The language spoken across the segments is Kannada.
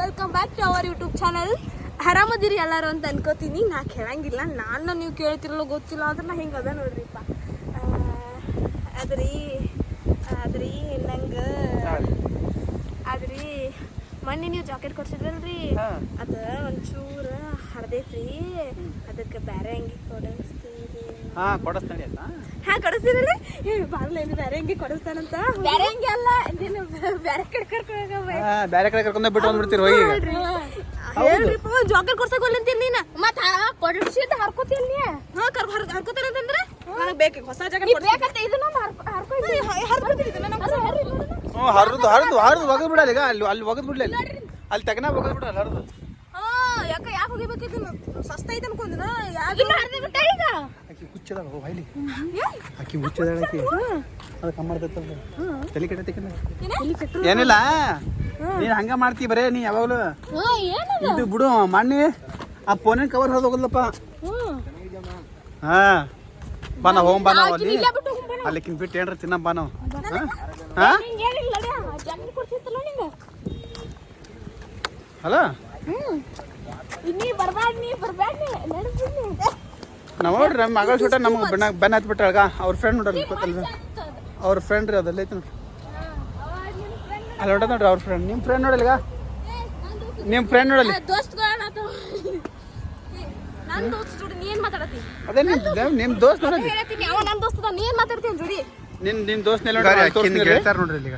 Welcome back to our YouTube channel ಆರಾಮದಿರಿ ಎಲ್ಲರೂ ಅಂತ ಅನ್ಕೋತೀನಿ. ನಾ ಕೇಳಂಗಿಲ್ಲ. ನಾನು ನೀವು ಕೇಳ್ತಿರಲ್ಲ ಗೊತ್ತಿಲ್ಲ. ಅಂದ್ರೆ ನಾ ಹಿಂಗೆ ಅದ ನೋಡ್ರಿಪ್ಪ. ಅದ್ರಿ ಅದ್ರಿ ನಂಗೆ ಅದ್ರಿ ಮೊನ್ನೆ ನೀವು ಜಾಕೆಟ್ ಕೊಡ್ಸಿದ್ರಲ್ರಿ? ಅದು ಒಂಚೂರು ಹರಿದೈತ್ರಿ. ಅದಕ್ಕೆ ಬೇರೆ ಅಂಗಿ ಕೊಡಿಸ್ತೀರಿ ಹಾ ಕೊಡಸ್ತಾನೆ ಆಯ್ತಾ? ಹಾ ಕೊಡಿಸ್ತೀರಲ್ಲ ಏ ಬಾರ್ಲ ಏನು ಬೇರೆ ಅಂಗಿ ಕೊಡಸ್ತಾನಂತ? ಬೇರೆ ಹೆಂಗೆ ಅಲ್ಲ ನೀನು ಬೇರೆ ಕಡೆ ಕರ್ಕೊಂಡು ಹಾ, ಬ್ಯಾರೆ ಕಡೆ ಕರ್ಕೊಂಡ್ ಬಿಟ್ಟು ಬಂದ್ಬಿಡ್ತೀರಿ ಹೋಗಿ ಈಗ. ಹೇಳ್ರಿಪ್ಪ ಜೋಕರ್ ಕೊಡ್ಸಕ್ ಒಲ್ಲಂತೀನಿ ನೀನು? ಮತ್ತ ಕೊಡಿಸಿದ ಹರ್ಕೋತಿಲ್ ನೀ? ಹಾ ಕರ್ ಹರ್ ಹರ್ಕೋತಾರ ಅಂತಂದ್ರೆ? ನನಗೆ ಬೇಕು ಹೊಸ ಜಾಗ ಬೇಕಂತ ಇದನ್ನ ಹರ್ಕೋತೀನಿ ಹರ್ಕೋತೀನಿ ಇದನ್ನ ಹ್ಞೂ ಹರಿದು ಹರಿದು ಹರಿದು ಒಗದ್ ಬಿಡಲ್ಲ ಈಗ ಅಲ್ಲಿ ಅಲ್ಲಿ ಒಗದ್ ಬಿಡ್ಲಿ ಅಲ್ಲಿ ತಗನ ಒಗದ್ ಬಿಡಲ್ಲ ಹರಿದು. ಯಾಕ ಯಾಕೆ ಹೋಗಿಬೇಕು ಇದನ್ನ? ಸಸ್ತ ಐತೆ ಅನ್ಕೊಂಡಿನ? ಯಾಕೆ ಇನ್ನು ಹರ್ದು ಬಿಟ್ಟ ಈಗ? ಆಕಿ ಹುಚ್ಚದಾಳ ಓ ಬೈಲಿ ಆಕಿ ಹುಚ್ಚದಾಳ ಆಕಿ. ಅದು ಕಮ್ಮಡ್ತೈತಲ್ಲ ತಲೆ ಕೆಟ್ಟ ತೆಗಿನ ಏನಿಲ್ಲ. ನೀನ್ ಹಂಗ ಮಾಡ್ತಿ ಬರೇ ನೀ ಯಾವಾಗಲೂ. ಇದು ಬಿಡು ಮಣ್ಣಿ. ಆ ಫೋನಿನ ಕವರ್ ಹರಿದು ಹೋಗಲ್ಲಪ್ಪ ಹ್ಮ್. ಹಾ. ಬಾ ನಾವು ಹೋಗ್ ಬಾ ನಾವು ಅಲ್ಲಿ ಇಲ್ಲೇ ಬಿಟ್ಟು ಏನ್ರ ತಿನ್ನ ಬಾ ನಾವು. ಹಾ? ಹಾ? ನೀ ಬರ್ಬ್ಯಾಡ ನೀ ಬರ್ಬ್ಯಾಡ ನಡೆಸ್ತೀನಿ ನಾವು ನೋಡ್ರಿ ನಮ್ಮ ಮಗಳ ಸುಟ ನಮ್ಗೆ ಬೆನ್ನ ಬೆನ್ನ ಹತ್ಬಿಟ್ಟ ಅಳ್ಗ. ಅವ್ರ ಫ್ರೆಂಡ್ ನೋಡ್ರಿ ಅವ್ರ ಫ್ರೆಂಡ್ ರೀ ಅದಲ್ಲ ಐತಿ ನೋಡ್ರಿ ಅಲ್ಲಿ ಹೊಟ್ಟ ನೋಡ್ರಿ ಅವ್ರ ಫ್ರೆಂಡ್ ನಿಮ್ಮ ಫ್ರೆಂಡ್ ನೋಡಲ್ಲ ಈಗ ನಿಮ್ಮ ಫ್ರೆಂಡ್ ನೋಡಲ್ಲಿ ಅದೇ ನಿಮ್ಮ ನಿಮ್ಮ ದೋಸ್ತ್ ನೋಡಲ್ಲಿ ನನ್ನ ನಿನ್ನ ದೋಸ್ತ್ ನೋಡ್ರಿ ಹೇಳ್ತಾರ ನೋಡ್ರಿ ಈಗ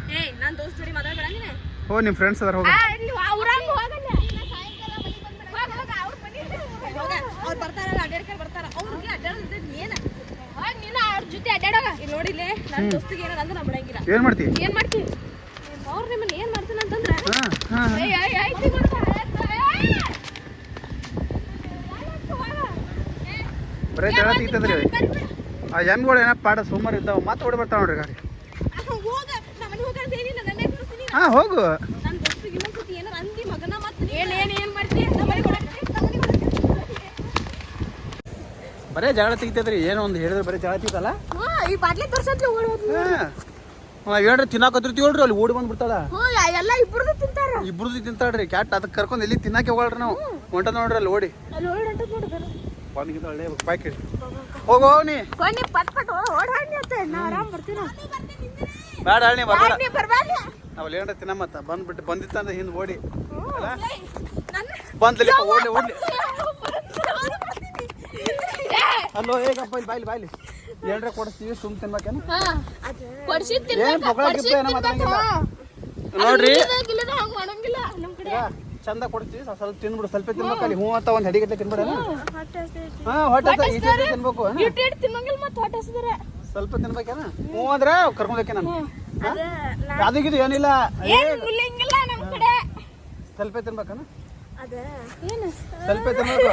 ಓ ನಿಮ್ಮ ಫ್ರೆಂಡ್ಸ್ ಅದಾರ ಹೋಗಿ ಆ, ಇಲ್ಲಿ ಊರಾಗ ಹೋಗಲ್ಲ ಅವ್ರು ಬರ್ತಾರಲ್ಲ ಅಡ್ಡಾಡ್ಕೊಂಡು ಬರ್ತಾರ ಅವ್ರಿಗೆ ಅಡ್ಡಾಡೋದು ಏನ ಹೋಗ್ ನೀನು ಅವ್ರ ಜೊತೆ ಅಡ್ಡಾಡೋಗ ಇಲ್ಲಿ ನೋಡಿಲ್ಲೇ ನನ್ನ ದೋಸ್ತಿಗೆ ಏನಾರ ಅಂದ್ರೆ ನಾವು ಬಿಡಂಗಿಲ್ಲ ಏನು ಮಾಡ್ತಿ ಏನ್ ಮಾಡ್ತಿ ಅವ್ರ ನಿಮ್ಮನ್ನ ಏನ್ ಮಾಡ್ತೀನಿ ಅಂತಂದ್ರ! ಬರೀ ತೆಗಿತದ್ರಿ ಆ ಎಮ್ಗಳು ಏನಪ್ಪ ಪಾಡ ಸುಮಾರು ಇದ್ದಾವ ಮತ್ತೆ ಓಡಿ ಬರ್ತಾವ ನೋಡ್ರಿ ಗಾಡಿ ಹಾ ನಮ್ಮ ಮನೆಗೆ ಹೋಗ ಅಂತ ಏನಿಲ್ಲ ನನ್ನೇ ತೋರಿಸ್ತೀನಿ ಹಾಂ ಹೋಗು ನನ್ನ ದೋಸ್ತಿಗೆ ಇನ್ನೊಂದ್ಸತಿ ಏನಾರ ಅಂದಿ ಮಗನ ಮತ್ತೆ ಏನ್ ಏನ್ ಏನ್ ಮಾಡ್ತಿ ನಮ್ಮ ಮನೆಗೆ ಹೊರಡ್ತಿ, ನಮ್ಮ ಮನೆಗೆ ಹೊರಡ್ತಿ. ಬರೇ ಜಗಳ ತೆಗಿತೈತ್ರಿ ಏನೋ ಒಂದು ಹೇಳಿದ್ರೆ ಬರೀ ಜಗಳ ತೆಗಿತಲ್ಲ? ಹೇಳ್ರಿ ಈ ಬಾಟ್ಲಿ ತೋರ್ಸತ್ಲಿ ಓಡಿ ಹೋದ್ಲು. ಹಾಂ. ಹೇಳ್ರಿ ಅಲ್ಲಿ ಓಡಿ ಬಂದ್ಬಿಡ್ತಾಳ. ಎಲ್ಲ ಇಬ್ಬರದು ತಿಂತಾರ. ಇಬ್ರದ್ದು ತಿಂತಾಳ್ರಿ ಕ್ಯಾಟ್ ಅದಕ್ಕೆ ಕರ್ಕೊಂಡು ಎಲ್ಲಿ ತಿನ್ನಾಕೆ ಹೋಗಲ್ರಿ ನಾವು. ಹೊಂಟ ನೋಡ್ರಿ ಅಲ್ಲಿ ಓಡಿ. ಬಂದ್ಗಿಂತ ಒಳ್ಳೆ ಹೋಗೋ ನೀ ಕೊಣ್ಣಿ ಪಟ್ ಪಟ್ ಓಡ್ ಹಾಡಿ ಅಂತ. ನಾ ಆರಾಮ್ ಬರ್ತೀನ. ಬೇಡ ಹೇಳಿ ಬರ್ಬೇಡ ನಾವು ತಿನ್ನ ಮತ್ತ. ಬಂದ್ಬಿಟ್ಟು ಬಂದಿತ್ತಂದ್ರೆ ಹಿಂದೆ ಓಡಿ. ಬಂದ್ಲಿ ಓಡ್ಲಿ ಓಡ್ಲಿ. ಅಲ್ಲೋ ಹೇಗಪ್ಪ ಇಲ್ಲಿ ಬಾಯ್ಲಿ ಬಾಯ್ಲಿ. ಏನ್ರ ಕೊಡಿಸ್ತೀವಿ ಸುಮ್ ತಿನ್ಬೇಕೇನು? ಏನ್ ಗಿಪ್ಪ ಮಾತಾಡಂಗಿಲ್ಲ ನೋಡ್ರಿ. ಈಗ ಚಂದ ಕೊಡ್ತೀವಿ ಸ್ವಲ್ಪ ಸ್ವಲ್ಪ ತಿನ್ಬಿಡು ಸ್ವಲ್ಪ ತಿನ್ಬೇಕು ಅಲ್ಲಿ ಹ್ಞೂ ಅಂತ ಒಂದು ಹಡಿಗಟ್ಟಲೆ ತಿನ್ಬಿಡ ಹಾ ಹೊಟ್ಟೆ ತಿನ್ಬೇಕು ಸ್ವಲ್ಪ ತಿನ್ಬೇಕೇನ? ಹ್ಞೂ ಅಂದ್ರೆ ಕರ್ಕೊಂಡೋಕೆ ನಾನು. ಅದ ಅದಕ್ಕಿದು ಏನಿಲ್ಲ. ಸ್ವಲ್ಪ ತಿನ್ಬೇಕನ? ಅದ ಏನು ಸ್ವಲ್ಪ ತಿನ್ಬೇಕು.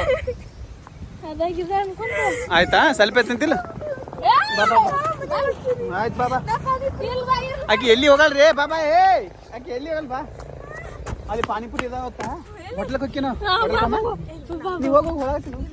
ಆಯ್ತಾ? ಸ್ವಲ್ಪ ತಿಂತಿಲ್ಲ ಆಯ್ತು ಬಾಬಾ ಆಕಿ ಎಲ್ಲಿ ಹೋಗಲ್ರಿ? ಬಾಬಾ ಏ ಆಕಿ ಎಲ್ಲಿ ಹೋಗಲ್ ಬಾ. ಅಲ್ಲಿ ಪಾನಿಪುರಿ ಇದಾವತ್ತ ಹೋಟ್ಲಕ್ಕೆ ಹೋಗ್ಕಿನ ನೀವು ಹೋಗಿ ಹೋಗಿ